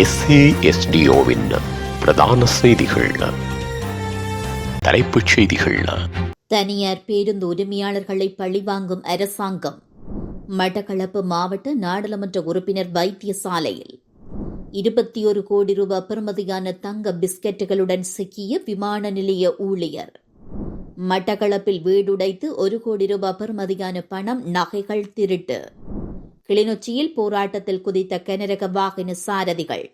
எஸ்ஏஎஸ்டிஓவின் பிரதான செய்திகள். தலைப்புச் செய்திகள். தனியார் பேருந்து உரிமையாளர்களை பழிவாங்கும் அரசாங்கம். மட்டக்களப்பு மாவட்ட நாடாளுமன்ற உறுப்பினர் வைத்தியசாலையில். இருபத்தி ஒரு கோடி ரூபாய் பெறுமதியான தங்க பிஸ்கெட்டுகளுடன் சிக்கிய விமான நிலைய ஊழியர். மட்டக்களப்பில் வீடுடைத்து ஒரு கோடி ரூபாய் பெறுமதியான பணம் நகைகள் திருட்டு. கிளிநொச்சியில் போராட்டத்தில் குதித்த கனரக வாகன சாரதிகள்.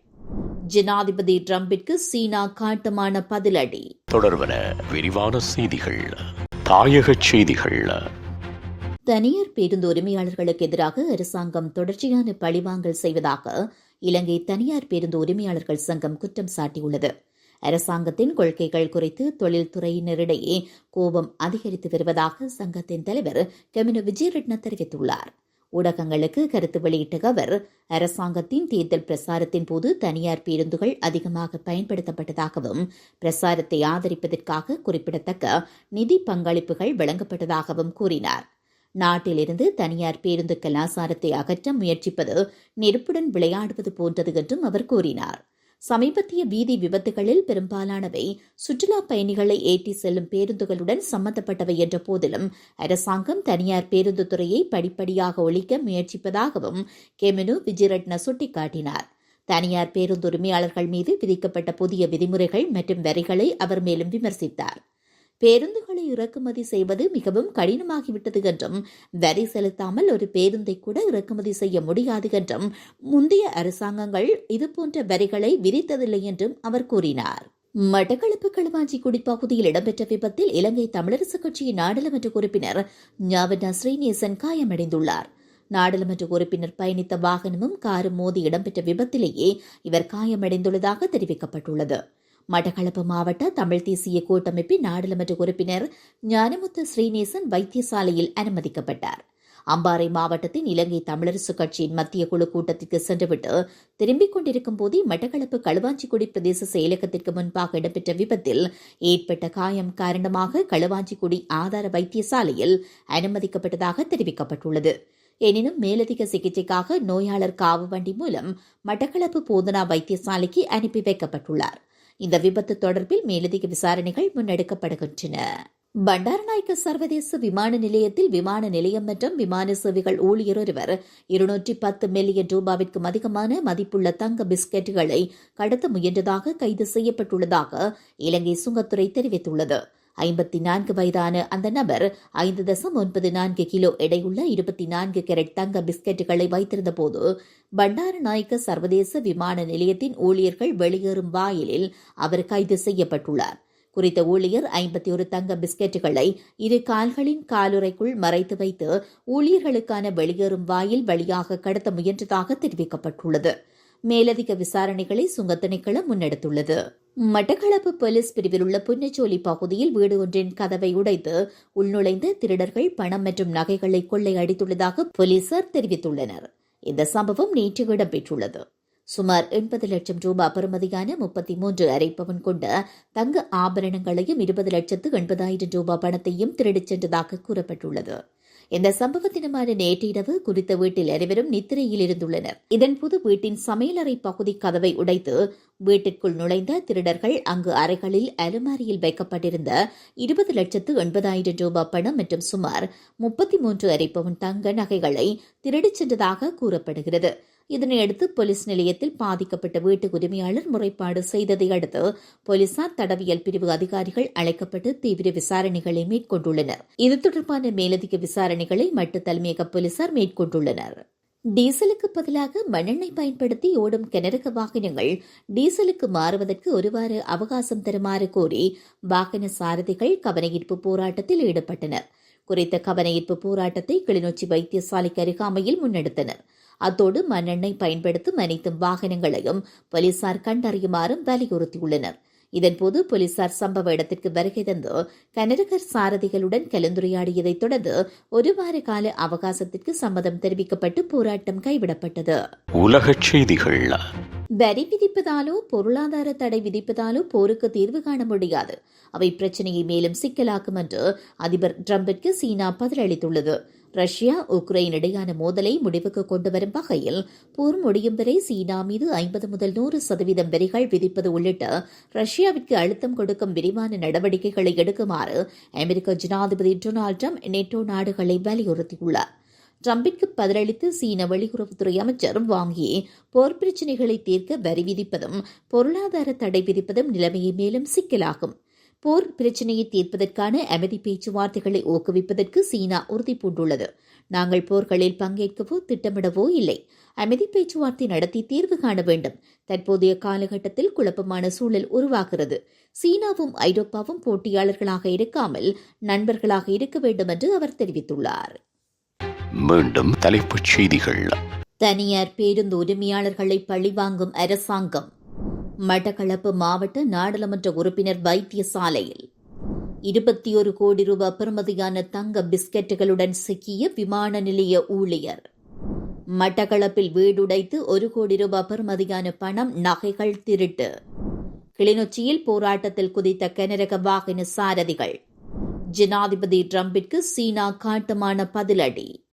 ஜனாதிபதி ட்ரம்பிற்கு சீனா காட்டமான பதிலடி. தொடர்வன விரிவான செய்திகள் தாயகச் செய்திகள். தனியார் பேருந்து உரிமையாளர்களுக்கு எதிராக அரசாங்கம் தொடர்ச்சியான பழிவாங்கல் செய்வதாக இலங்கை தனியார் பேருந்து உரிமையாளர்கள் சங்கம் குற்றம் சாட்டியுள்ளது. அரசாங்கத்தின் கொள்கைகள் குறித்து தொழில்துறையினரிடையே கோபம் அதிகரித்து வருவதாக சங்கத்தின் தலைவர் கெமினோ விஜயரட்ன தெரிவித்துள்ளார். ஊடகங்களுக்கு கருத்து வெளியிட்ட அவர் அரசாங்கத்தின் தேர்தல் பிரசாரத்தின் போது தனியார் பேருந்துகள் அதிகமாக பயன்படுத்தப்பட்டதாகவும் பிரசாரத்தை ஆதரிப்பதற்காக குறிப்பிடத்தக்க நிதி பங்களிப்புகள் வழங்கப்பட்டதாகவும் கூறினார். நாட்டிலிருந்து தனியார் பேருந்து கலாசாரத்தை அகற்ற முயற்சிப்பது நெருப்புடன் விளையாடுவது போன்றது என்றும் அவர் கூறினார். சமீபத்திய வீதி விபத்துகளில் பெரும்பாலானவை சுற்றுலா பயணிகளை ஏற்றி செல்லும் பேருந்துகளுடன் சம்பந்தப்பட்டவை என்ற போதிலும் அரசாங்கம் தனியார் பேருந்து துறையை படிப்படியாக ஒழிக்க முயற்சிப்பதாகவும் கெமினு விஜயரட்ன சுட்டிக்காட்டினார். தனியார் பேருந்து உரிமையாளர்கள் மீது விதிக்கப்பட்ட புதிய விதிமுறைகள் மற்றும் வரிகளை அவர் மேலும் விமர்சித்தார். பேருந்துகளை இறக்குமதி செய்வது மிகவும் கடினமாகிவிட்டது என்றும் வரி செலுத்தாமல் ஒரு பேருந்தை கூட இறக்குமதி செய்ய முடியாது என்றும் முந்தைய அரசாங்கங்கள் இதுபோன்ற வரிகளை விதித்ததில்லை என்றும் அவர் கூறினார். மட்டக்களப்பு களுவாஞ்சிக்குடி பகுதியில் இடம்பெற்ற விபத்தில் இலங்கை தமிழரசுக் கட்சியின் நாடாளுமன்ற உறுப்பினர் ஞாவண்ணா ஸ்ரீநேசன் காயமடைந்துள்ளார். நாடாளுமன்ற உறுப்பினர் பயணித்த வாகனமும் காரும் மோதி இடம்பெற்ற விபத்திலேயே இவர் காயமடைந்துள்ளதாக தெரிவிக்கப்பட்டுள்ளது. மட்டக்களப்பு மாவட்ட தமிழ் தேசிய கூட்டமைப்பின் நாடாளுமன்ற உறுப்பினர் ஞானமுத்து ஸ்ரீநேசன் வைத்தியசாலையில் அனுமதிக்கப்பட்டார். அம்பாறை மாவட்டத்தின் இலங்கை தமிழரசு கட்சியின் மத்திய குழு கூட்டத்திற்கு சென்றுவிட்டு திரும்பிக் கொண்டிருக்கும் போதே மட்டக்களப்பு களுவாஞ்சிக்குடி பிரதேச செயலகத்திற்கு முன்பாக இடம்பெற்ற விபத்தில் ஏற்பட்ட காயம் காரணமாக களுவாஞ்சிக்குடி ஆதார வைத்தியசாலையில் அனுமதிக்கப்பட்டதாக தெரிவிக்கப்பட்டுள்ளது. எனினும் மேலதிக சிகிச்சைக்காக நோயாளர் காவு வண்டி மூலம் மட்டக்களப்பு போதனா வைத்தியசாலைக்கு அனுப்பி வைக்கப்பட்டுள்ளார். இந்த விபத்து தொடர்பில் மேலதிக விசாரணைகள் முன்னெடுக்கப்படுகின்றன. பண்டாரநாயக்க சர்வதேச விமான நிலையத்தில் விமான நிலையம் மற்றும் விமான சேவைகள் ஊழியர் ஒருவர் இருநூற்றி பத்து மில்லியன் ரூபாவிற்கும் அதிகமான மதிப்புள்ள தங்க பிஸ்கெட்டுகளை கடத்த முயன்றதாக கைது செய்யப்பட்டுள்ளதாக இலங்கை சுங்கத்துறை தெரிவித்துள்ளது. ஐம்பத்தி நான்கு வயதான அந்த நபர் ஐந்து தசம் ஒன்பது நான்கு கிலோ எடையுள்ள இருபத்தி நான்கு கேரட் தங்க பிஸ்கெட்டுகளை வைத்திருந்த போது பண்டாரநாயக்க சர்வதேச விமான நிலையத்தின் ஊழியர்கள் வெளியேறும் வாயிலில் அவர் கைது செய்யப்பட்டுள்ளார். குறித்த ஊழியர் ஐம்பத்தி ஒரு தங்க பிஸ்கெட்டுகளை இரு கால்களின் காலுறைக்குள் மறைத்து வைத்து ஊழியர்களுக்கான வெளியேறும் வாயில் வழியாக கடத்த முயன்றதாக தெரிவிக்கப்பட்டுள்ளது. மேலதிக விசாரணைகளை சுங்கத்திணைக்களம் முன்னெடுத்துள்ளது. மட்டக்களப்பு போலீஸ் பிரிவில் உள்ள புன்னச்சோலி பகுதியில் வீடு ஒன்றின் கதவை உடைத்து உள்நுழைந்த திருடர்கள் பணம் மற்றும் நகைகளை கொள்ளை அடித்துள்ளதாக போலீசார் தெரிவித்துள்ளனர். இந்த சம்பவம் நேற்று இடம்பெற்றுள்ளது. சுமார் எண்பது லட்சம் ரூபாய் பெறுமதியான முப்பத்தி மூன்று அரைப்பவன் கொண்ட தங்க ஆபரணங்களையும் இருபது லட்சத்து எண்பதாயிரம் ரூபாய் பணத்தையும் திருடிச் சென்றதாக கூறப்பட்டுள்ளது. இந்த சம்பவத்தினமான நேற்று இரவு குறித்த வீட்டில் அனைவரும் நித்திரையில் இருந்துள்ளனர். இதன்போது வீட்டின் சமையலறை பகுதி கதவை உடைத்து வீட்டிற்குள் நுழைந்த திருடர்கள் அங்கு அறைகளில் அலுமாரியில் வைக்கப்பட்டிருந்த இருபது லட்சத்து எண்பதாயிரம் ரூபாய் பணம் மற்றும் சுமார் முப்பத்தி மூன்று அரை பவுன் தங்க நகைகளை திருடிச் சென்றதாக கூறப்படுகிறது. இதனையடுத்து போலீஸ் நிலையத்தில் பாதிக்கப்பட்ட வீட்டு உரிமையாளர் முறைப்பாடு செய்ததை அடுத்து போலீசார் தடவியல் பிரிவு அதிகாரிகள் அழைக்கப்பட்டு தீவிர விசாரணைகளை மேற்கொண்டுள்ளனர். இது தொடர்பான மேலதிக விசாரணைகளை மட்டு தலைமையக போலீசார் மேற்கொண்டுள்ளனர். டீசலுக்கு பதிலாக மண்ணெண்ணெய் பயன்படுத்தி ஓடும் கிணறுக வாகனங்கள் டீசலுக்கு மாறுவதற்கு ஒரு வார அவகாசம் தருமாறு கோரி வாகன சாரதிகள் கவனஈர்ப்பு போராட்டத்தில் ஈடுபட்டனர். குறித்த கவனஈர்ப்பு போராட்டத்தை கிளிநொச்சி வைத்தியசாலைக்கு அருகாமையில் முன்னெடுத்தனர். அத்தோடு மண்ணெண்ணெய் பயன்படுத்தும் அனைத்து வாகனங்களையும் போலீசார் கண்டறியுமாறும் வலியுறுத்தியுள்ளனர். இதன்போது போலீசார் சம்பவ இடத்திற்கு வருகை தந்து கனரகர் சாரதிகளுடன் கலந்துரையாடியதைத் தொடர்ந்து ஒரு வார கால அவகாசத்திற்கு சம்மதம் தெரிவிக்கப்பட்டு போராட்டம் கைவிடப்பட்டது. உலகச் செய்திகள். வரி விதிப்பதாலோ பொருளாதார தடை விதிப்பதாலோ போருக்கு தீர்வு காண முடியாது. அவை பிரச்சனையை மேலும் சிக்கலாக்கும் என்று அதிபர் டிரம்பிற்கு சீனா பதிலளித்துள்ளது. ரஷ்யா உக்ரைன் இடையான மோதலை முடிவுக்கு கொண்டு வரும் வகையில் போர் முடியும் வரை சீனா மீது ஐம்பது முதல் நூறு சதவீதம் வரிகள் விதிப்பது உள்ளிட்ட ரஷ்யாவிற்கு அழுத்தம் கொடுக்கும் விரிவான நடவடிக்கைகளை எடுக்குமாறு அமெரிக்க ஜனாதிபதி டொனால்டு ட்ரம்ப் நேட்டோ நாடுகளை வலியுறுத்தியுள்ளார். ட்ரம்பிற்கு பதிலளித்து சீன வெளியுறவுத்துறை அமைச்சர் வாங்கி போர் பிரச்சினைகளை தீர்க்க வரி விதிப்பதும் பொருளாதார தடை விதிப்பதும் நிலைமையை மேலும் சிக்கலாகும். போர் பிரச்சினையை தீர்ப்பதற்கான அமைதி பேச்சுவார்த்தைகளை ஊக்குவிப்பதற்கு சீனா உறுதி பூண்டுள்ளது நாங்கள் போர்களில் பங்கேற்கவோ திட்டமிடவோ இல்லை. அமைதி பேச்சுவார்த்தை நடத்தி தீர்வு காண வேண்டும். தற்போதைய காலகட்டத்தில் குழப்பமான சூழல் உருவாகிறது. சீனாவும் ஐரோப்பாவும் போட்டியாளர்களாக இருக்காமல் நண்பர்களாக இருக்க வேண்டும் என்று அவர் தெரிவித்துள்ளார். மீண்டும் தலைப்புச் செய்திகள். தனியார் பேருந்து உரிமையாளர்களை பழிவாங்கும் அரசாங்கம். மட்டக்களப்பு மாவட்ட நாடாளுமன்ற உறுப்பினர் வைத்தியசாலையில் இருபத்தி ஒரு கோடி ரூபாய் பெறுமதியான தங்க பிஸ்கெட்டுகளுடன் சிக்கிய விமான நிலைய ஊழியர். மட்டக்களப்பில் வீடுடைத்து ஒரு கோடி ரூபாய் பெறுமதியான பணம் நகைகள் திருட்டு. கிளிநொச்சியில் போராட்டத்தில் குதித்த கனரக வாகன சாரதிகள். ஜனாதிபதி ட்ரம்பிற்கு சீனா காட்டமான பதிலடி.